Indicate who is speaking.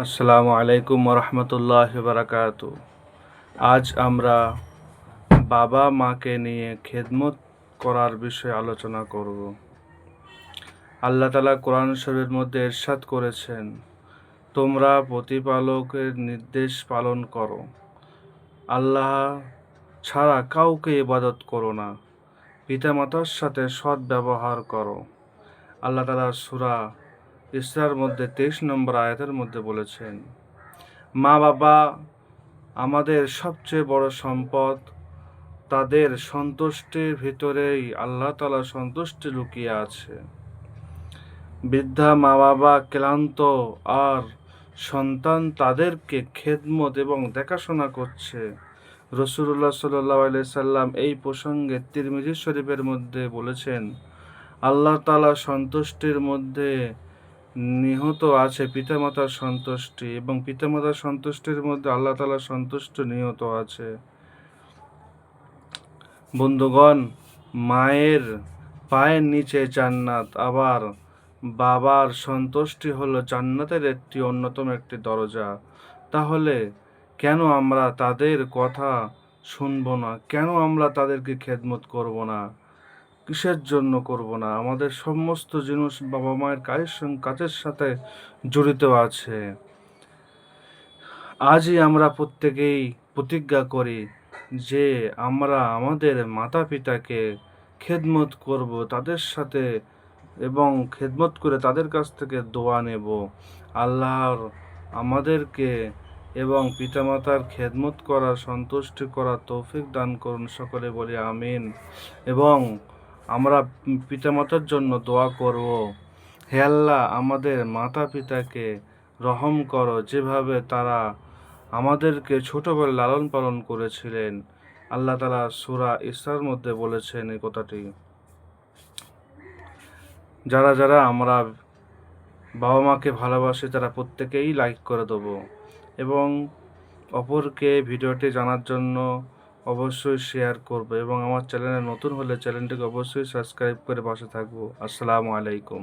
Speaker 1: আসসালামু আলাইকুম রহমতুল্লাহ বারাকাত। আজ আমরা বাবা মাকে নিয়ে খেদমত করার বিষয়ে আলোচনা করব। আল্লাহ তালা কোরআন শরীফের মধ্যে এরশাদ করেছেন, তোমরা প্রতিপালকের নির্দেশ পালন করো। আল্লাহ ছাড়া কাউকে ইবাদত করো না। পিতামাতার সাথে সৎ ব্যবহার করো। আল্লাহ তালা সুরা ইসরার মধ্যে তেইশ নম্বর আয়াতের মধ্যে বলেছেন, মা বাবা, আমাদের সবচেয়ে বড় সম্পদ তাদের সন্তুষ্টির ভিতরেই আল্লাহ তালা সন্তুষ্টি লুকিয়ে আছে। বৃদ্ধা মা বাবা ক্লান্ত আর সন্তান তাদেরকে খেদমত এবং দেখাশোনা করছে। রসুল্লাহ সাল্লাহ সাল্লাম এই প্রসঙ্গে তিরমিজি শরীফের মধ্যে বলেছেন, আল্লাহ তালা সন্তুষ্টির মধ্যে নিহত আছে, পিতামাতার সন্তুষ্টি এবং পিতামাতার সন্তুষ্টির মধ্যে আল্লাহ তালার সন্তুষ্ট নিহত আছে। বন্ধুগণ, মায়ের পায়ের নিচে জান্নাত, আবার বাবার সন্তুষ্টি হলো জান্নাতের একটি অন্যতম একটি দরজা। তাহলে কেন আমরা তাদের কথা শুনব না? কেন আমরা তাদেরকে খেদমত করব না? কিসের জন্য করব না? আমাদের সমস্ত জিনিস বাবা মায়ের কাজের সঙ্গে, কাজের সাথে জড়িত আছে। আজই আমরা প্রত্যেকেই প্রতিজ্ঞা করি যে আমরা আমাদের মাতা পিতাকে খেদমত করব, তাদের সাথে এবং খেদমত করে তাদের কাছ থেকে দোয়া নেব। আল্লাহর আমাদেরকে এবং পিতামাতার খেদমত করা সন্তুষ্টি করা তৌফিক দান করুন সকলে বলি আমিন। এবং আমরা পিতামাতার জন্য দোয়া করব। হে আল্লাহ, আমাদের মাতা পিতাকে রহম করো যেভাবে তারা আমাদেরকে ছোটোবেলা লালন পালন করেছিলেন। আল্লাহ তালা সুরা ইসরার মধ্যে বলেছেন এই কথাটি। যারা যারা আমরা বাবা মাকে ভালোবাসি, তারা প্রত্যেকেই লাইক করে দেবো। এবং অপরকে ভিডিওটি জানার জন্য অবশ্যই শেয়ার করবে এবং আমার চ্যানেলে নতুন হলে চ্যানেলটিকে অবশ্যই সাবস্ক্রাইব করে পাশে থাকব। আসসালামু আলাইকুম।